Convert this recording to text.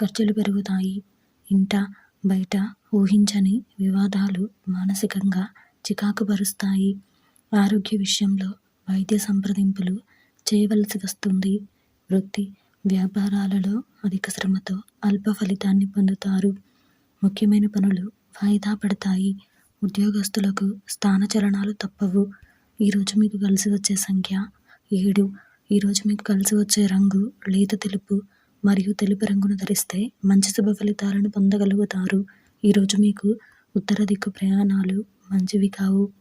ఖర్చులు పెరుగుతాయి. ఇంట బయట ఊహించని వివాదాలు మానసికంగా చికాకు పరుస్తాయి. ఆరోగ్య విషయంలో వైద్య సంప్రదింపులు చేయవలసి వస్తుంది. వృత్తి వ్యాపారాలలో అధిక శ్రమతో అల్ప ఫలితాన్ని పొందుతారు. ముఖ్యమైన పనులు వాయిదా పడతాయి. ఉద్యోగస్తులకు స్థానచలనాలు తప్పవు. ఈరోజు మీకు కలిసి వచ్చే సంఖ్య ఏడు. ఈరోజు మీకు కలిసి వచ్చే రంగు లేత తెలుపు మరియు తెలుపు రంగును ధరిస్తే మంచి శుభ ఫలితాలను పొందగలుగుతారు. ఈరోజు మీకు ఉత్తర దిక్కు ప్రయాణాలు మంచివి కావు.